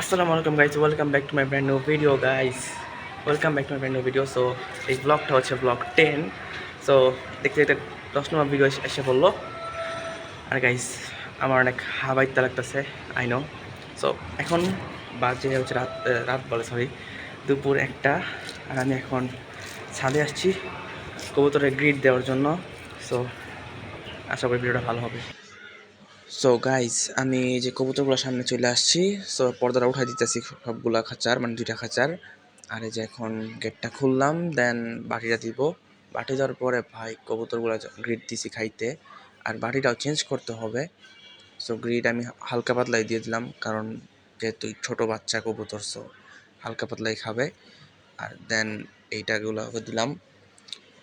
আসসালামু আলাইকুম guys welcome back to my brand new video guys welcome back to my brand new video so এই ব্লগটা হচ্ছে blog ten so দেখতে দেখতে দশ নম্বর ভিডিও এসে পড়ল। আর গাইস আমার অনেক হাবাইতে লাগতেছে আই নো সো এখন বাজে হচ্ছে রাত রাত বলে সরি দুপুর একটা। আর আমি এখন ছাদে আসছি কবুতরের গ্রিড দেওয়ার জন্য। সো আশা করি ভিডিওটা ভালো হবে। সো গাইস আমি যে কবুতরগুলোর সামনে চলে আসছি। সো পর্দাটা উঠাই দিতেছি সবগুলা খাঁচার মানে দুইটা খাঁচার। আর এই যে এখন গেটটা খুললাম দেন বাটিটা দিব। বাটি দেওয়ার পরে ভাই কবুতরগুলো গ্রিড দিছি খাইতে। আর বাটিটাও চেঞ্জ করতে হবে। সো গ্রিড আমি হালকা পাতলাই দিয়ে দিলাম, কারণ যেহেতু ছোট বাচ্চা কবুতর সো হালকা পাতলাই খাবে। আর দেন এইটাগুলো দিলাম।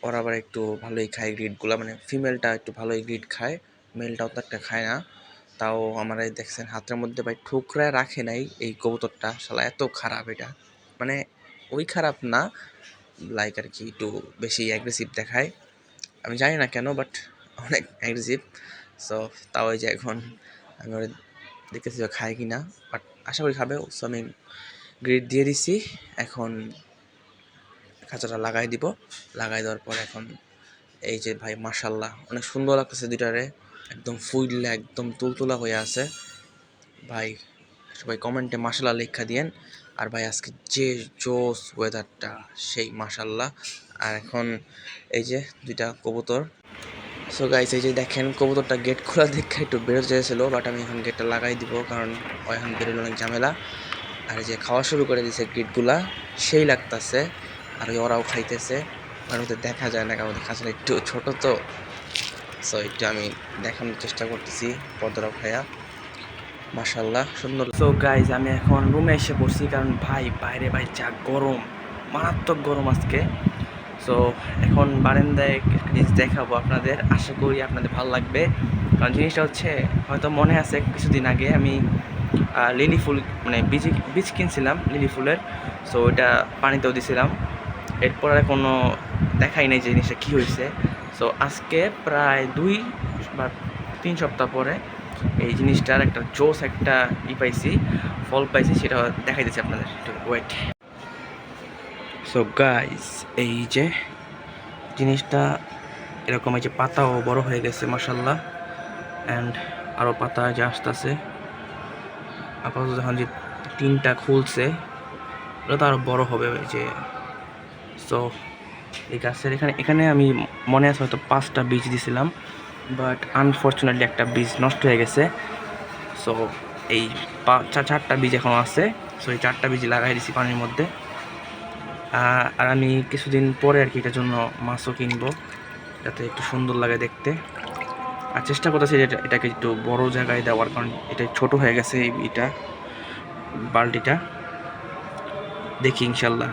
ওরা আবার একটু ভালোই খায় গ্রিডগুলো মানে ফিমেলটা একটু ভালোই গ্রিড খায়। মেলটাও তো একটা খায় না। তাও আমার এই দেখছেন, হাতের মধ্যে ভাই ঠুকরা রাখে নাই এই কবুতরটা। শালা, এত খারাপ এটা। মানে ওই খারাপ না লাইক আর কি একটু বেশি অ্যাগ্রেসিভ দেখায়। আমি জানি না কেন বাট অনেক অ্যাগ্রেসিভ সো তাও এই যে এখন আমি ওরা দেখতেছি খায় কি না বাট আশা করি খাবে। সো আমি গ্রিড দিয়ে দিছি। এখন খাঁচাটা লাগাই দিব। লাগাই দেওয়ার পর এখন এই যে ভাই মার্শাল্লাহ অনেক সুন্দর লাগতেছে দুইটারে। একদম ফুললে একদম তুলতুলা হয়ে আছে। ভাই, সবাই কমেন্টে মার্শাল্লাহ লেখা দিয়েন। আর ভাই, আজকে যে জোস ওয়েদারটা সেই মার্শাল্লাহ আর এখন এই যে দুইটা কবুতর। সো গাইস এই যে দেখেন, কবুতরটা গেট খোলা দেখে একটু বেরোতে চেয়েছিল বাট আমি এখন গেটটা লাগাই দিব, কারণ এখন বেরোলো অনেক ঝামেলা। আর যে খাওয়া শুরু করে দিয়েছে গেটগুলা সেই লাগতাছে। আর ওরাও খাইতেছে। আর ওদের দেখা যায় না, কারণ খাঁচাটা একটু ছোট তো। সো একটু আমি দেখানোর চেষ্টা করতেছি পর্দারাও ভাইয়া। মাশাল্লাহ সুন্দর। সো গাইজ আমি এখন রুমে এসে পড়ছি কারণ ভাই, বাইরে ভাই, যা গরম। মারাত্মক গরম আজকে। সো এখন বারান্দায় জিনিস দেখাবো আপনাদের। আশা করি আপনাদের ভালো লাগবে। কারণ জিনিসটা হচ্ছে, হয়তো মনে আছে কিছুদিন আগে আমি লিলি ফুল মানে বীজ বীজ কিনছিলাম, লিলি ফুলের। সো ওইটা পানিতেও দিছিলাম। এরপর আর কোনো দেখাই নাই যে জিনিসটা কী হয়েছে। সো আজকে প্রায় দুই বা তিন সপ্তাহ পরে এই জিনিসটার একটা জোস একটা ই পাইছি, ফল পাইছি, সেটা দেখাই দিচ্ছি আপনাদের। একটু ওয়েট সো গাইস এই যে জিনিসটা এরকম এই যে পাতাও বড় হয়ে গেছে মাসাল্লাহ অ্যান্ড আরও পাতা যে আসতেছে। আপাতত যখন যে তিনটা খুলছে ওটা তো আরও বড় হবে যে। সো এই গাছের এখানে এখানে আমি মনে আছে হয়তো পাঁচটা বীজ দিছিলাম বাট আনফর্চুনেটলি একটা বীজ নষ্ট হয়ে গেছে। সো এই চারটা বীজ এখন আছে। সো এই চারটা বীজ লাগাই দিছি পানির মধ্যে। আর আমি কিছুদিন পরে আর কি এটার জন্য মাছও কিনবো, যাতে একটু সুন্দর লাগে দেখতে। আর চেষ্টা করতেছি যে এটা- এটাকে একটু বড় জায়গায় দেওয়ার, কারণ এটা ছোট হয়ে গেছে এই এটা বালতিটা। দেখি ইনশাল্লাহ।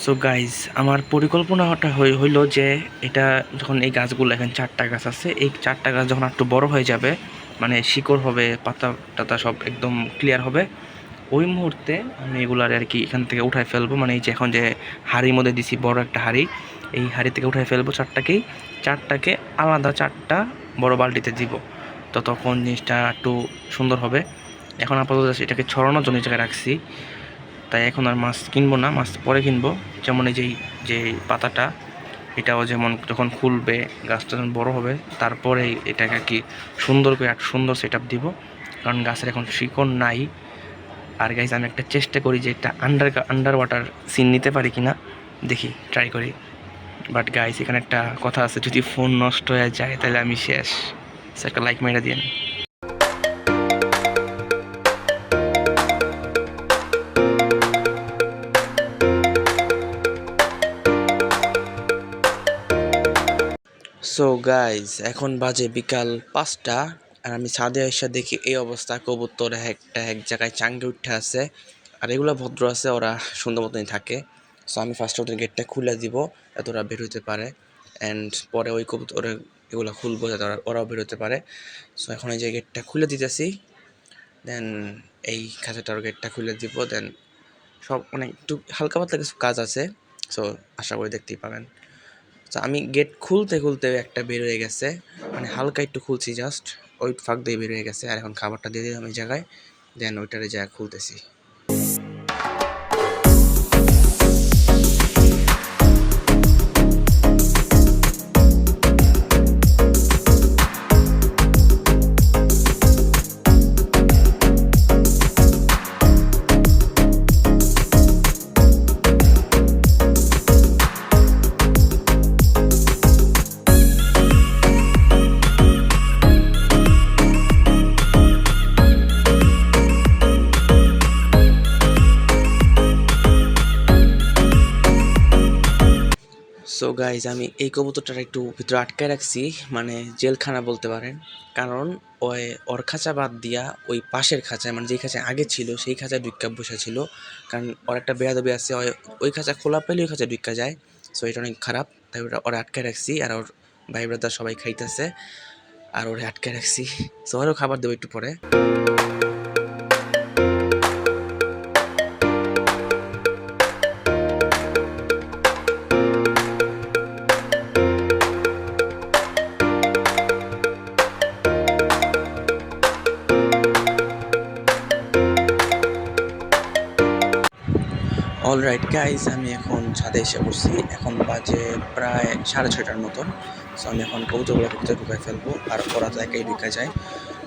সো গাইজ আমার পরিকল্পনাটা হই- হইল যে এটা যখন এই গাছগুলো, এখানে চারটা গাছ আছে, এই চারটা গাছ যখন একটু বড় হয়ে যাবে মানে শিকড় হবে, পাতা টাতা সব একদম ক্লিয়ার হবে, ওই মুহূর্তে আমি এগুলার আর কি এখান থেকে উঠায় ফেলব। মানে এই যে এখন যে হাড়ির মধ্যে দিছি, বড় একটা হাড়ি, এই হাড়ি থেকে উঠায় ফেলব চারটাকেই। চারটাকে আলাদা চারটা বড় বালতিতে দিব। তো তখন জিনিসটা একটু সুন্দর হবে। এখন আপাতত এটাকে ছড়ানোর জন্য জায়গায় রাখছি। তাই এখন আর মাছ কিনবো না, মাছ পরে কিনবো। যেমন এই যেই যে পাতাটা, এটাও যেমন যখন খুলবে, গাছটা যখন বড় হবে, তারপরে এটাকে কি সুন্দর করে একটা সুন্দর সেট দিব। কারণ গাছের এখন শিকড় নাই। আর গাইজ আমি একটা চেষ্টা করি যে একটা আন্ডার আন্ডার ওয়াটার সিন নিতে পারি কিনা। দেখি ট্রাই করি। বাট গাইজ এখানে একটা কথা আছে, যদি ফোন নষ্ট হয়ে যায়, তাহলে আমি শেষ। একটা লাইক মেরে দিন সো গাইজ এখন বাজে বিকাল পাঁচটা আর আমি ছাদে এসে দেখি এই অবস্থা, কবুতর একটা এক জায়গায় চাঙ্গে উঠে আছে। আর এগুলো ভদ্র আছে, ওরা সুন্দর মতনই থাকে। সো আমি ফার্স্ট ওদের গেটটা খুলে দিব, যাতে ওরা বের হতে পারে। অ্যান্ড পরে ওই কবুতর এগুলো খুলবো, যাতে ওরা, ওরাও বের হতে পারে। সো এখন এই যে গেটটা খুলে দিতেছি। দেন এই খাঁচাটার গেটটা খুলে দিব। দেন সব মানে একটু হালকা পাতলা কিছু কাজ আছে। সো আশা করি দেখতেই পাবেন। আমি গেট খুলতে খুলতে একটা বের হয়ে গেছে। মানে হালকা একটু খুলছি জাস্ট ওই ফাঁক দিয়ে বের হয়ে গেছে। আর এখন খাবারটা দিয়ে দিলাম এই জায়গায়। দেন ওইটারে যা খুলতেছি। গাইজ আমি এই কবুতরটার একটু ভিতরে আটকায় রাখছি মানে জেলখানা বলতে পারেন। কারণ ওই ওর খাঁচা বাদ দিয়া ওই পাশের খাঁচায় মানে যেই খাঁচায় আগে ছিল, সেই খাঁচায় দুইকা বসে ছিল। কারণ ওর একটা বেয়াদবি আছে, ওই- খাঁচা খোলা পেলে ওই খাঁচায় দুইকা যায়। সো এটা অনেক খারাপ, তাই ওটা ওরা আটকায় রাখছি আর ওর ভাই ব্রাদার সবাই খাইতেছে, আর ওরে আটকে রাখছি। সো ওরও খাবার দেবো একটু পরে। অলরাইট গাইজ আমি এখন ছাদে এসে পড়ছি। এখন বাজে প্রায় সাড়ে ছয়টার মতন। সো আমি এখন কবুতরগুলো ভিতরে ঢুকাই ফেলব, আর ওরা তো একাই ঢুকা যায়।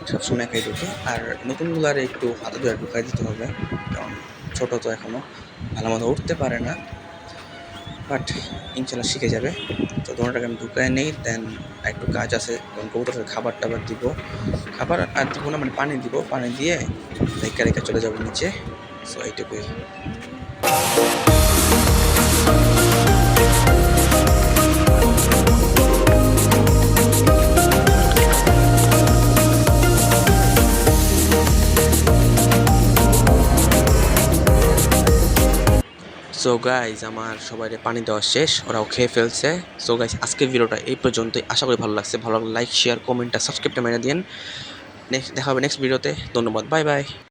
সবসময় একাই ঢুকে। আর নতুনগুলার একটু হাতে ধরে ঢুকাই দিতে হবে, কারণ ছোটো তো এখনও ভালো মতো উঠতে পারে না বাট ইনশাল্লাহ শিখে যাবে। তো দোনোটাকে আমি ঢুকায় নেই দেন একটু কাজ আছে, কারণ কবুতরকে খাবার টাবার দিব। খাবার আর দিব না মানে পানি দিব। পানি দিয়ে রেখে রেখে চলে যাব নিচে। সো এইটুকুই। সো গাইজ আমার সবাই পানি দেওয়া শেষ, ওরাও খেয়ে ফেলছে। সো গাইজ আজকের ভিডিওটা এই পর্যন্তই। আশা করি ভালো লাগছে। ভালো লাইক শেয়ার কমেন্টটা সাবস্ক্রাইবটা মেরে দিন নেক্সট দেখা হবে নেক্সট ভিডিওতে। ধন্যবাদ। Bye bye